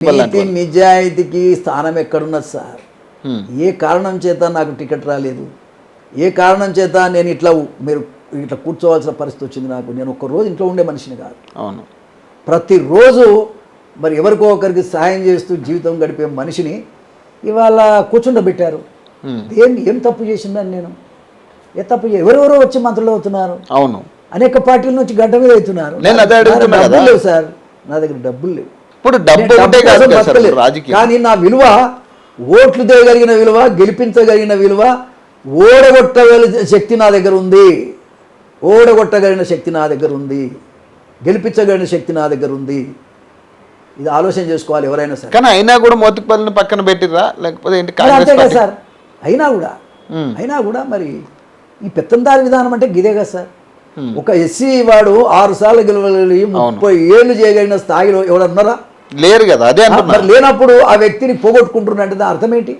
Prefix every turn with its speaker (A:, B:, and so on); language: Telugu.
A: నీతి నిజాయితీకి స్థానం ఎక్కడున్నది సార్?
B: హ్మ్.
A: ఏ కారణం చేత నాకు టికెట్ రాలేదు? ఏ కారణం చేత నేను ఇట్లా మీరు ఇట్లా కూర్చోవాల్సిన పరిస్థితి వచ్చింది నాకు? నేను ఒక్క రోజు ఇంట్లో ఉండే మనిషిని కాదు.
B: అవును.
A: ప్రతిరోజు మరి ఎవరికో ఒకరికి సహాయం చేస్తూ జీవితం గడిపే మనిషిని ఇవాళ కూర్చుండబెట్టారు.
B: హ్మ్.
A: దేన్ని ఏం తప్పు చేసిందని నేను? ఏ తప్పు ఎవరెవరో వచ్చి మంత్రులు అవుతున్నారు?
B: అవును.
A: అనేక పార్టీల నుంచి గడ్డ మీద అవుతున్నారు.
B: నేను అదే
A: సార్. నా దగ్గర డబ్బులు లేవు.
B: ఇప్పుడు డబ్బు కాదు
A: బతకలేదు.
B: రాజకీయం.
A: కానీ నా విలువ ఓట్లు తేయగలిగిన విలువ గెలిపించగలిగిన విలువ ఓడగొట్టగలిగిన శక్తి నా దగ్గర ఉంది. ఓడగొట్టగలిగిన శక్తి నా దగ్గర ఉంది. గెలిపించగలిగిన శక్తి నా దగ్గర ఉంది. ఇది ఆలోచన చేసుకోవాలి ఎవరైనా సరే.
B: కానీ అయినా కూడా మోతిపల్లిని పక్కన పెట్టిరా లేకపోతే ఏంటి
A: మరి అంతే
B: కాంగ్రెస్
A: కదా సార్. అయినా కూడా. అయినా కూడా మరి ఈ పెత్తందారి విధానం అంటే గిదే కదా సార్. ఒక ఎస్సీ వాడు ఆరు సార్లు గెలవగలిగి ముప్పై ఏళ్ళు చేయగలిగిన స్థాయిలో ఎవడన్నారా
B: లేరు కదా అదే
A: మరి లేనప్పుడు ఆ వ్యక్తిని పోగొట్టుకుంటున్నట్టు దాని అర్థం ఏంటి?